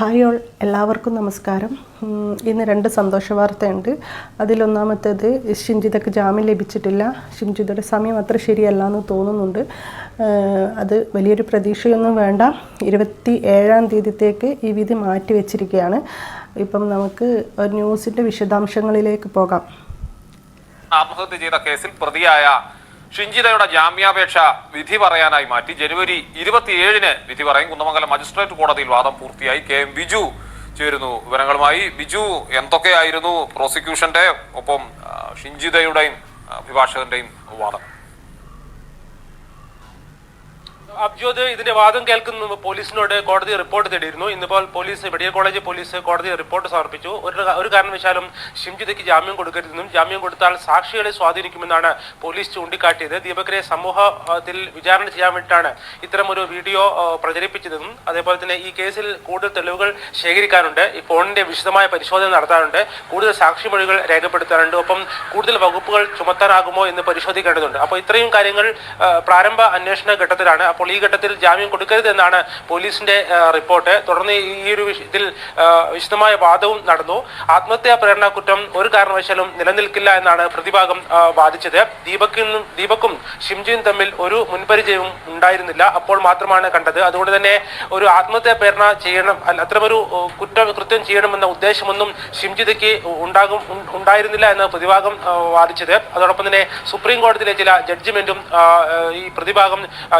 Hi all എല്ലാവർക്കും നമസ്കാരം. ഇന്ന് രണ്ട് സന്തോഷ വാർത്തയുണ്ട് അതിലൊന്നാമത്തേത് ഷിംജിതക്ക് ജാമ്യം ലഭിച്ചിട്ടില്ല. ഷിംജിതയുടെ സമയം അത്ര ശരിയല്ല എന്ന് തോന്നുന്നുണ്ട്. അത് വലിയൊരു പ്രതീക്ഷയൊന്നും വേണ്ട. ഇരുപത്തി ഏഴാം തീയതിത്തേക്ക് ഈ വിധി മാറ്റി വെച്ചിരിക്കുകയാണ്. ഇപ്പം നമുക്ക് ന്യൂസിന്റെ വിശദാംശങ്ങളിലേക്ക് പോകാം. ആത്മഹത്യ ചെയ്ത കേസിൽ പ്രതിയായ ഷിഞ്ചിതയുടെ ജാമ്യാപേക്ഷ വിധി പറയാനായി മാറ്റി. ജനുവരി ഇരുപത്തിയേഴിന് വിധി പറയും. കുന്നമംഗലം മജിസ്ട്രേറ്റ് കോടതിയിൽ വാദം പൂർത്തിയായി. കെ എം ബിജു ചേരുന്നു വിവരങ്ങളുമായി. ബിജു എന്തൊക്കെയായിരുന്നു പ്രോസിക്യൂഷന്റെ ഒപ്പം ഷിഞ്ചിതയുടെയും അഭിഭാഷകന്റെയും വാദം? അബ്ജോദ് ഇതിന്റെ വാദം കേൾക്കുന്ന പോലീസിനോട് കോടതി റിപ്പോർട്ട് തേടിയിരുന്നു. ഇന്നിപ്പോൾ പോലീസ് മെഡിക്കൽ കോളേജ് പോലീസ് കോടതി റിപ്പോർട്ട് സമർപ്പിച്ചു. ഒരു ഒരു കാരണവശാലും ഷിംജിതയ്ക്ക് ജാമ്യം കൊടുക്കരുതെന്നും ജാമ്യം കൊടുത്താൽ സാക്ഷികളെ സ്വാധീനിക്കുമെന്നാണ് പോലീസ് ചൂണ്ടിക്കാട്ടിയത്. ദീപകരെ സമൂഹത്തിൽ വിചാരണ ചെയ്യാൻ വേണ്ടിയിട്ടാണ് ഇത്തരം ഒരു വീഡിയോ പ്രചരിപ്പിച്ചതെന്നും അതേപോലെ തന്നെ ഈ കേസിൽ കൂടുതൽ തെളിവുകൾ ശേഖരിക്കാനുണ്ട്. ഈ ഫോണിന്റെ വിശദമായ പരിശോധന നടത്താനുണ്ട്. കൂടുതൽ സാക്ഷിമൊഴികൾ രേഖപ്പെടുത്താനുണ്ട്. ഒപ്പം കൂടുതൽ വകുപ്പുകൾ ചുമത്താനാകുമോ എന്ന് പരിശോധിക്കേണ്ടതുണ്ട്. അപ്പോൾ ഇത്രയും കാര്യങ്ങൾ പ്രാരംഭ അന്വേഷണ ഘട്ടത്തിലാണ്. അപ്പോൾ ഈ ഘട്ടത്തിൽ ജാമ്യം കൊടുക്കരുത് എന്നാണ് പോലീസിന്റെ റിപ്പോർട്ട്. തുടർന്ന് ഈ ഒരു ഇതിൽ വിശദമായ വാദവും നടന്നു. ആത്മഹത്യാ പ്രേരണ കുറ്റം ഒരു കാരണവശാലും നിലനിൽക്കില്ല എന്നാണ് പ്രതിഭാഗം വാദിച്ചത്. ദീപക്കിനും ദീപക്കും ഷിംജിയും തമ്മിൽ ഒരു മുൻപരിചയവും ഉണ്ടായിരുന്നില്ല. അപ്പോൾ മാത്രമാണ് കണ്ടത്. അതുകൊണ്ട് തന്നെ ഒരു ആത്മഹത്യാ പ്രേരണ ചെയ്യണം അത്തരമൊരു കുറ്റം കൃത്യം ചെയ്യണമെന്ന ഉദ്ദേശമൊന്നും ഷിംജിതയ്ക്ക് ഉണ്ടാകും ഉണ്ടായിരുന്നില്ല എന്ന് പ്രതിഭാഗം വാദിച്ചത്. അതോടൊപ്പം തന്നെ സുപ്രീം കോടതിയിലെ ചില ജഡ്ജിമെന്റും ഈ പ്രതിഭാഗം ആ,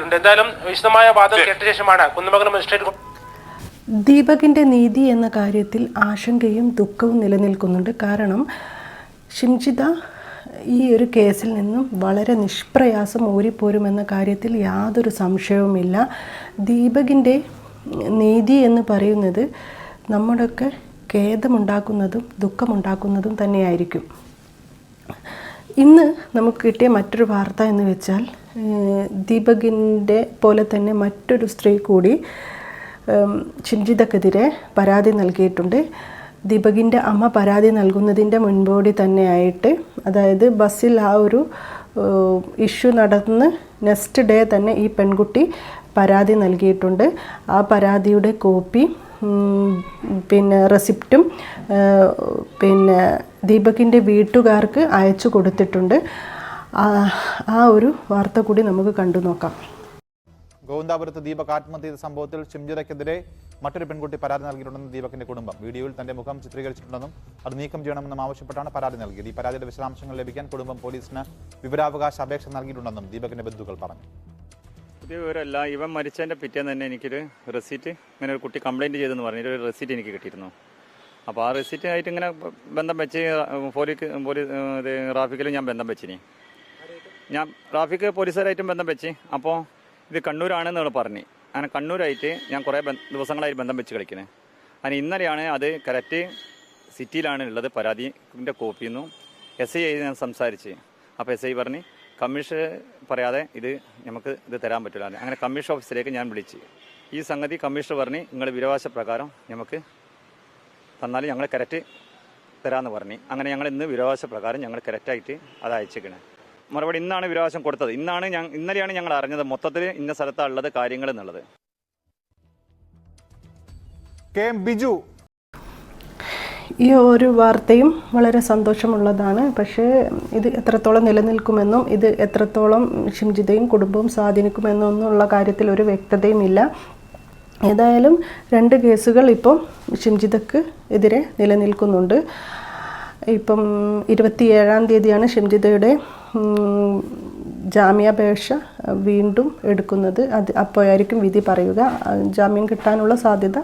ചൂണ്ടിക്കാട്ടിയിട്ടുണ്ട് എന്തായാലും വിശദമായ വാദം കേട്ട ശേഷമാണ് കുന്നമംഗലം മജിസ്ട്രേറ്റ് ദീപകിന്റെ ദീപകിന്റെ നീതി എന്ന കാര്യത്തിൽ ആശങ്കയും ദുഃഖവും നിലനിൽക്കുന്നുണ്ട്. കാരണം ഷിംജിത ഈ ഒരു കേസിൽ നിന്നും വളരെ നിഷ്പ്രയാസം ഓരിപ്പോരുമെന്ന കാര്യത്തിൽ യാതൊരു സംശയവുമില്ല. ദീപകിന്റെ നീതി എന്ന് പറയുന്നത് നമ്മുടെയൊക്കെ ഖേദമുണ്ടാക്കുന്നതും ദുഃഖമുണ്ടാക്കുന്നതും തന്നെയായിരിക്കും. ഇന്ന് നമുക്ക് കിട്ടിയ മറ്റൊരു വാർത്ത എന്ന് വെച്ചാൽ ദീപകിന്റെ പോലെ തന്നെ മറ്റൊരു സ്ത്രീ കൂടി ചിഞ്ചിതക്കെതിരെ പരാതി നൽകിയിട്ടുണ്ട്. ദീപകിന്റെ അമ്മ പരാതി നൽകുന്നതിന്റെ മുൻപോടി തന്നെയായിട്ട് അതായത് ബസ്സിൽ ആ ഒരു ഇഷ്യൂ നടന്ന് നെക്സ്റ്റ് ഡേ തന്നെ ഈ പെൺകുട്ടി പരാതി നൽകിയിട്ടുണ്ട്. ആ പരാതിയുടെ കോപ്പി പിന്നെ റെസിപ്റ്റും പിന്നെ ദീപകിന്റെ വീട്ടുകാർക്ക് അയച്ചു കൊടുത്തിട്ടുണ്ട്. ആ ഒരു വാർത്ത കൂടി നമുക്ക് കണ്ടു നോക്കാം. ഗോവിന്ദാപുരത്ത് ദീപക് ആത്മഹത്യ ചെയ്ത സംഭവത്തിൽ ഷിംജിതയ്ക്കെതിരെ മറ്റൊരു പെൺകുട്ടി പരാതി നൽകിയിട്ടുണ്ടെന്ന് ദീപകിന്റെ കുടുംബം. വീഡിയോയിൽ തന്റെ മുഖം ചിത്രീകരിച്ചിട്ടുണ്ടെന്നും അത് നീക്കം ചെയ്യണമെന്നും ആവശ്യപ്പെട്ടാണ് പരാതി നൽകിയത്. ഈ പരാതിയുടെ വിശദാംശങ്ങൾ ലഭിക്കാൻ കുടുംബം പോലീസിന് വിവരാവകാശ അപേക്ഷ നൽകിയിട്ടുണ്ടെന്നും ദീപകിന്റെ ബന്ധുക്കൾ പറഞ്ഞു. പുതിയ വിവരമല്ല ഇവൻ മരിച്ചതിന്റെ പിറ്റേന്ന് തന്നെ എനിക്കൊരു റെസീറ്റ് ഇങ്ങനെ ഒരു കുട്ടി കംപ്ലൈന്റ് ചെയ്തെന്ന് പറഞ്ഞൊരു റെസീറ്റ് എനിക്ക് കിട്ടിയിരുന്നു. അപ്പോൾ ആ റെസീറ്റായിട്ട് ഇങ്ങനെ ബന്ധം വെച്ച് പോലീസ് പോലീസ് ട്രാഫിക്കിൽ ഞാൻ ബന്ധം വെച്ചിനി. ഞാൻ ട്രാഫിക് പോലീസുകാരായിട്ടും ബന്ധം വെച്ച് അപ്പോൾ ഇത് കണ്ണൂരാണെന്ന് പറഞ്ഞു. അങ്ങനെ കണ്ണൂരായിട്ട് ഞാൻ കുറേ ദിവസങ്ങളായി ബന്ധം വെച്ച് കളിക്കുന്നത് അങ്ങനെ ഇന്നലെയാണ് അത് കറക്റ്റ് സിറ്റിയിലാണ് ഉള്ളത്. പരാതിന്റെ കോപ്പിയെന്നും എസ് ഐ ഞാൻ സംസാരിച്ച്. അപ്പോൾ എസ് ഐ പറഞ്ഞ് കമ്മീഷൻ പറയാതെ ഇത് നമുക്ക് ഇത് തരാൻ പറ്റില്ല അങ്ങനെ കമ്മീഷൻ ഓഫീസിലേക്ക് ഞാൻ വിളിച്ച്. ഈ സംഗതി കമ്മീഷൻ പറഞ്ഞ് നിങ്ങളുടെ വിരവാശ പ്രകാരം നമുക്ക് തന്നാൽ ഞങ്ങൾ കറക്റ്റ് തരാമെന്ന് പറഞ്ഞ്. അങ്ങനെ ഞങ്ങൾ ഇന്ന് വിരവാശ പ്രകാരം ഞങ്ങൾ കറക്റ്റായിട്ട് അത് അയച്ചേക്കണേ മറുപടി ഇന്നാണ് വിരവാശം കൊടുത്തത്. ഇന്നാണ് ഞാൻ ഇന്നലെയാണ് ഞങ്ങൾ അറിഞ്ഞത് മൊത്തത്തിൽ ഇന്ന സ്ഥലത്താണ് ഉള്ളത് കാര്യങ്ങൾ എന്നുള്ളത്. K M Biju. ഈ ഒരു വാർത്തയും വളരെ സന്തോഷമുള്ളതാണ്. പക്ഷേ ഇത് എത്രത്തോളം നിലനിൽക്കുമെന്നും ഇത് എത്രത്തോളം ഷിംജിതയും കുടുംബവും സ്വാധീനിക്കുമെന്നൊന്നുള്ള കാര്യത്തിൽ ഒരു വ്യക്തതയും ഇല്ല ഏതായാലും രണ്ട് കേസുകൾ ഇപ്പം ഷിംജിതക്ക് എതിരെ നിലനിൽക്കുന്നുണ്ട്. ഇപ്പം ഇരുപത്തിയേഴാം തീയതിയാണ് ഷിംജിതയുടെ ജാമ്യാപേക്ഷ വീണ്ടും എടുക്കുന്നത്. അത് അപ്പോഴായിരിക്കും വിധി പറയുക. ജാമ്യം കിട്ടാനുള്ള സാധ്യത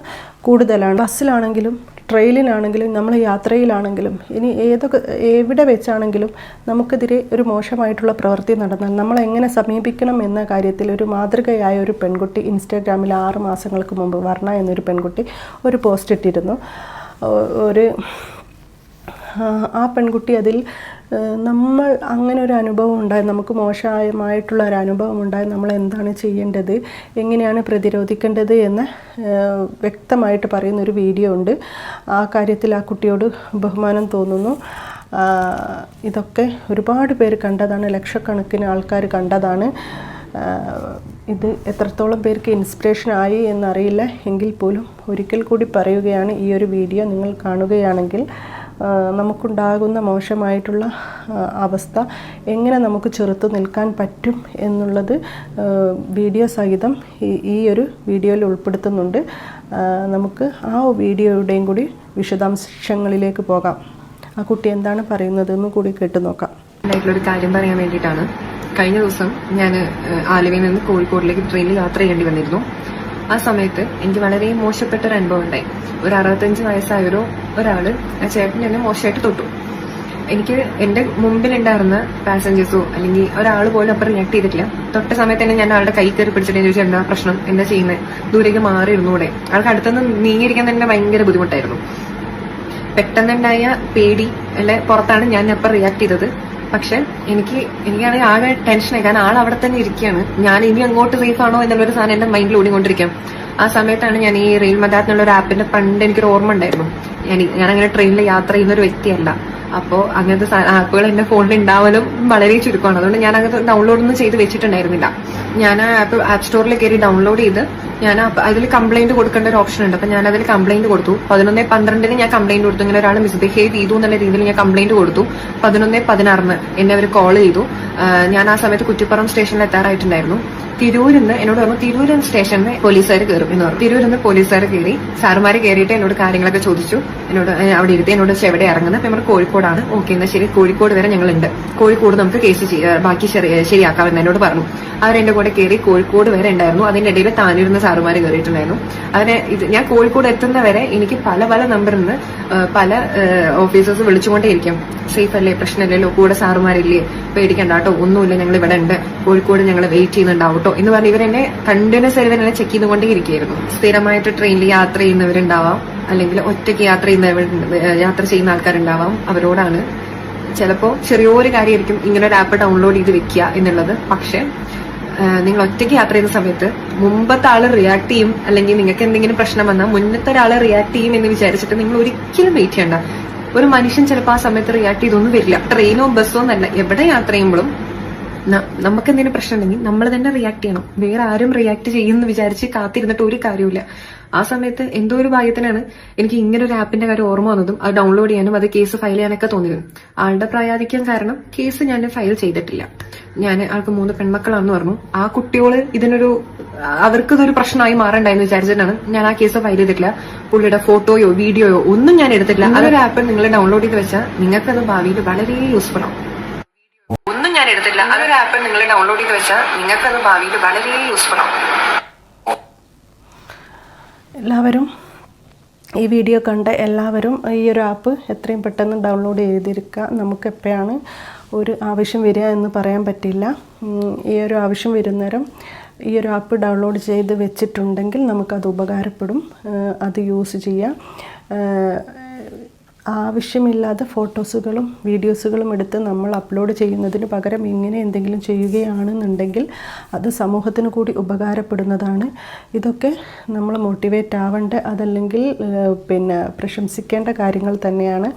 കൂടുതലാണ്. ബസ്സിലാണെങ്കിലും ട്രെയിനിലാണെങ്കിലും നമ്മൾ യാത്രയിലാണെങ്കിലും ഇനി ഏതൊക്കെ എവിടെ വെച്ചാണെങ്കിലും നമുക്കെതിരെ ഒരു മോശമായിട്ടുള്ള പ്രവൃത്തി നടന്നാൽ നമ്മൾ എങ്ങനെ സമീപിക്കണം എന്ന കാര്യത്തിൽ ഒരു മാതൃകയായ ഒരു പെൺകുട്ടി ഇൻസ്റ്റാഗ്രാമിൽ ആറ് മാസങ്ങൾക്ക് മുമ്പ് വർണ എന്നൊരു പെൺകുട്ടി ഒരു പോസ്റ്റ് ഇട്ടിരുന്നു. ഒരു ആ, പെൺകുട്ടി അതിൽ നമ്മൾ അങ്ങനെ ഒരു അനുഭവം ഉണ്ടായി നമുക്ക് മോശമായിട്ടുള്ള ഒരു അനുഭവം ഉണ്ടായി നമ്മൾ എന്താണ് ചെയ്യേണ്ടത് എങ്ങനെയാണ് പ്രതിരോധിക്കേണ്ടത് എന്ന് വ്യക്തമായിട്ട് പറയുന്ന ഒരു വീഡിയോ ഉണ്ട്. ആ കാര്യത്തിൽ ആ കുട്ടിയോട് ബഹുമാനം തോന്നുന്നു. ഇതൊക്കെ ഒരുപാട് പേര് കണ്ടതാണ് ലക്ഷക്കണക്കിന് ആൾക്കാർ കണ്ടതാണ്. ഇത് എത്രത്തോളം പേർക്ക് ഇൻസ്പിറേഷൻ ആയി എന്നറിയില്ല. എങ്കിൽ പോലും ഒരിക്കൽ കൂടി പറയുകയാണ് ഈ ഒരു വീഡിയോ. നിങ്ങൾ കാണുകയാണെങ്കിൽ നമുക്കുണ്ടാകുന്ന മോശമായിട്ടുള്ള അവസ്ഥ എങ്ങനെ നമുക്ക് ചെറുത്തു നിൽക്കാൻ പറ്റും എന്നുള്ളത് വീഡിയോ സഹിതം ഈ ഒരു വീഡിയോയിൽ ഉൾപ്പെടുത്തുന്നുണ്ട്. നമുക്ക് ആ വീഡിയോയുടെയും കൂടി വിശദാംശങ്ങളിലേക്ക് പോകാം. ആ കുട്ടി എന്താണ് പറയുന്നത് എന്ന് കൂടി കേട്ടു നോക്കാം. ഒരു കാര്യം പറയാൻ വേണ്ടിയിട്ടാണ്. കഴിഞ്ഞ ദിവസം ഞാൻ ആലുവയിൽ നിന്ന് കോഴിക്കോടിലേക്ക് ട്രെയിനിൽ യാത്ര ചെയ്യേണ്ടി വന്നിരുന്നു. ആ സമയത്ത് എനിക്ക് വളരെ മോശപ്പെട്ട ഒരു അനുഭവം ഉണ്ടായി ഒരു അറുപത്തഞ്ച് വയസ്സായൊരു ഒരാൾ ആ ചേട്ടൻ എന്നെ മോശമായിട്ട് തൊട്ടു. എനിക്ക് എന്റെ മുമ്പിലുണ്ടായിരുന്ന പാസഞ്ചേഴ്സോ അല്ലെങ്കിൽ ഒരാൾ പോലും അപ്പം റിയാക്ട് ചെയ്തിട്ടില്ല. തൊട്ട സമയത്ത് തന്നെ ഞാൻ ആളുടെ കൈ കയറി പിടിച്ചിട്ട് ചോദിച്ചു എന്താ പ്രശ്നം? എന്താ ചെയ്യുന്നത് ദൂരേക്ക് മാറി ഇരുന്നൂടെ ആൾക്ക് അടുത്തുനിന്ന് നീങ്ങിയിരിക്കാൻ തന്നെ ഭയങ്കര ബുദ്ധിമുട്ടായിരുന്നു. പെട്ടെന്നുണ്ടായ പേടി അല്ലെ പുറത്താണ് ഞാൻ അപ്പം റിയാക്ട് ചെയ്തത്. പക്ഷെ എനിക്ക് എനിക്കാണെങ്കിൽ ആകെ ടെൻഷനായി. കാരണം ആൾ അവിടെ തന്നെ ഇരിക്കുകയാണ്. ഞാൻ ഇനി അങ്ങോട്ട് സേഫ് ആണോ എന്നുള്ളൊരു സാധനം എന്റെ മൈൻഡിൽ ഓടിക്കൊണ്ടിരിക്കാം. ആ സമയത്താണ് ഞാൻ ഈ റെയിൽ മദാത്ത് എന്നുള്ള ഒരു ആപ്പിന്റെ പണ്ട് എനിക്കൊരു ഓർമ്മ ഉണ്ടായിരുന്നു ഞാൻ അങ്ങനെ ട്രെയിനിൽ യാത്ര ചെയ്യുന്ന ഒരു വ്യക്തിയല്ല. അപ്പോൾ അങ്ങനത്തെ ആപ്പുകൾ എന്റെ ഫോണിൽ ഉണ്ടാവലും വളരെ ചുരുക്കമാണ്. അതുകൊണ്ട് ഞാൻ അങ്ങനത്തെ ഡൗൺലോഡ് ഒന്നും ചെയ്ത് വെച്ചിട്ടുണ്ടായിരുന്നില്ല. ഞാൻ ആ ആപ്പ് ആപ്പ് സ്റ്റോറിൽ കയറി ഡൗൺലോഡ് ചെയ്ത് ഞാൻ അതിൽ കംപ്ലൈന്റ് കൊടുക്കേണ്ട ഒരു ഓപ്ഷൻ ഉണ്ട്. അപ്പൊ ഞാൻ അതിൽ കംപ്ലൈന്റ് കൊടുത്തു. പതിനൊന്ന് പന്ത്രണ്ടിന് ഞാൻ കംപ്ലൈന്റ് കൊടുത്തു. ഇങ്ങനെ ഒരാൾ മിസ്ബിഹേവ് ചെയ്തു എന്നുള്ള രീതിയിൽ ഞാൻ കംപ്ലൈന്റ് കൊടുത്തു. പതിനൊന്ന് പതിനാറിന് എന്നെ അവർ കോൾ ചെയ്തു. ഞാൻ ആ സമയത്ത് കുറ്റിപ്പുറം സ്റ്റേഷനിൽ എത്താറായിട്ടുണ്ടായിരുന്നു. തിരൂരിന്ന് എന്നോട് പറഞ്ഞു തിരൂരൻ സ്റ്റേഷനിൽ പോലീസുകാർ കയറും എന്ന് പറഞ്ഞു. തിരൂരിൽ നിന്ന് പോലീസുകാർ കയറി സാറുമാർ കയറിയിട്ട് എന്നോട് കാര്യങ്ങളൊക്കെ ചോദിച്ചു. എന്നോട് അവിടെ ഇരുത്തി എന്നോട് ചെവിടെ ഇറങ്ങുന്നത് അപ്പൊ നമ്മൾ കോഴിക്കോടാണ് ഓക്കെ എന്നാൽ ശരി. കോഴിക്കോട് വരെ ഞങ്ങളുണ്ട്. കോഴിക്കോട് നമുക്ക് കേസ് ബാക്കി ശരി- ശരിയാക്കാമെന്ന് എന്നോട് പറഞ്ഞു. അവരെന്റെ കൂടെ കയറി കോഴിക്കോട് വരെ ഉണ്ടായിരുന്നു. അതിന്റെ ഇടയിൽ താനിരുന്ന സാറുമാർ കയറിയിട്ടുണ്ടായിരുന്നു അതിനെ ഇത് ഞാൻ കോഴിക്കോട് എത്തുന്ന വരെ എനിക്ക് പല പല നമ്പറിൽ നിന്ന് പല ഓഫീസേഴ്സ് വിളിച്ചുകൊണ്ടേയിരിക്കും. സേഫ് അല്ലേ പ്രശ്നമില്ലല്ലോ? കൂടെ സാറുമാരില്ലേ? പേടിക്കണ്ട കേട്ടോ ഒന്നുമില്ല ഞങ്ങൾ ഇവിടെ ഉണ്ട്. കോഴിക്കോട് ഞങ്ങൾ വെയിറ്റ് ചെയ്യുന്നുണ്ടാവും കേട്ടോ എന്ന് പറഞ്ഞ് ഇവരെന്നെ കണ്ടിന്യൂസ് ആയി ഇവരെന്നെ ചെക്ക് ചെയ്തുകൊണ്ടേ ഇരിക്കുകയായിരുന്നു സ്ഥിരമായിട്ട് ട്രെയിനിൽ യാത്ര ചെയ്യുന്നവരുണ്ടാവാം. അല്ലെങ്കിൽ ഒറ്റയ്ക്ക് യാത്ര ചെയ്യുന്ന യാത്ര ചെയ്യുന്ന ആൾക്കാരുണ്ടാവാം. അവരോടാണ്. ചിലപ്പോൾ ചെറിയൊരു കാര്യമായിരിക്കും ഇങ്ങനെ ഒരു ആപ്പ് ഡൗൺലോഡ് ചെയ്ത് വെക്കുക എന്നുള്ളത്. പക്ഷെ നിങ്ങൾ ഒറ്റയ്ക്ക് യാത്ര ചെയ്യുന്ന സമയത്ത് മുമ്പത്തെ ആൾ റിയാക്ട് ചെയ്യും. അല്ലെങ്കിൽ നിങ്ങൾക്ക് എന്തെങ്കിലും പ്രശ്നം വന്നാൽ മുന്നത്തെ ഒരാൾ റിയാക്ട് ചെയ്യും എന്ന് വിചാരിച്ചിട്ട് നിങ്ങൾ ഒരിക്കലും വെയിറ്റ് ചെയ്യണ്ട. ഒരു മനുഷ്യൻ ചിലപ്പോൾ ആ സമയത്ത് റിയാക്ട് ചെയ്തൊന്നും വരില്ല. ട്രെയിനോ ബസ്സോ എന്നല്ല എവിടെ യാത്ര ചെയ്യുമ്പോഴും നമുക്ക് എന്തെങ്കിലും പ്രശ്നം ഉണ്ടെങ്കിൽ നമ്മൾ തന്നെ റിയാക്ട് ചെയ്യണം. വേറെ ആരും റിയാക്ട് ചെയ്യുമെന്ന് വിചാരിച്ച് കാത്തിരുന്നിട്ട് ഒരു കാര്യമില്ല ആ സമയത്ത് എന്തോ ഒരു ഭാഗ്യത്തിനാണ് എനിക്ക് ഇങ്ങനെ ഒരു ആപ്പിന്റെ കാര്യം ഓർമ്മ വന്നതും അത് ഡൗൺലോഡ് ചെയ്യാനും അത് കേസ് ഫയൽ ചെയ്യാനൊക്കെ തോന്നിയത്. ആളുടെ പ്രായാധിക്യം കാരണം കേസ് ഞാൻ ഫയൽ ചെയ്തിട്ടില്ല. ഞാൻ ആൾക്ക് മൂന്ന് പെൺമക്കളാണെന്ന് പറഞ്ഞു. ആ കുട്ടികൾ ഇതിനൊരു അവർക്ക് ഇതൊരു പ്രശ്നമായി മാറണ്ടായെന്ന് വിചാരിച്ചിട്ടാണ് ഞാൻ ആ കേസ് ഫയൽ ചെയ്തിട്ടില്ല. പുള്ളിയുടെ ഫോട്ടോയോ വീഡിയോയോ ഒന്നും ഞാൻ എടുത്തിട്ടില്ല. അതൊരു ആപ്പ് നിങ്ങൾ ഡൗൺലോഡ് ചെയ്ത് വെച്ചാൽ നിങ്ങൾക്കത് ഭാവിയിൽ വളരെ യൂസ്ഫുൾ ആവും. എടുത്തില്ല അതൊരു ആപ്പ് നിങ്ങൾ ഡൗൺലോഡ് ചെയ്ത് വെച്ചാൽ അത് ഭാവിയിൽ വളരെ യൂസ്ഫുൾ ആവും എല്ലാവരും ഈ വീഡിയോ കണ്ട എല്ലാവരും ഈ ഒരു ആപ്പ് എത്രയും പെട്ടെന്ന് ഡൗൺലോഡ് ചെയ്തിരിക്കുക നമുക്ക് എപ്പോഴാണ് ഒരു ആവശ്യം വരിക എന്ന് പറയാൻ പറ്റില്ല. ഈ ഒരു ആവശ്യം വരുന്നേരം ഈ ഒരു ആപ്പ് ഡൗൺലോഡ് ചെയ്ത് വെച്ചിട്ടുണ്ടെങ്കിൽ നമുക്കത് ഉപകാരപ്പെടും. അത് യൂസ് ചെയ്യാം. ആവശ്യമില്ലാത്ത ഫോട്ടോസുകളും വീഡിയോസുകളും എടുത്ത് നമ്മൾ അപ്ലോഡ് ചെയ്യുന്നതിന് പകരം ഇങ്ങനെ എന്തെങ്കിലും ചെയ്യുകയാണെന്നുണ്ടെങ്കിൽ അത് സമൂഹത്തിന് കൂടി ഉപകാരപ്പെടുന്നതാണ്. ഇതൊക്കെ നമ്മൾ മോട്ടിവേറ്റ് ആവേണ്ട അതല്ലെങ്കിൽ പിന്നെ പ്രശംസിക്കേണ്ട കാര്യങ്ങൾ തന്നെയാണ്.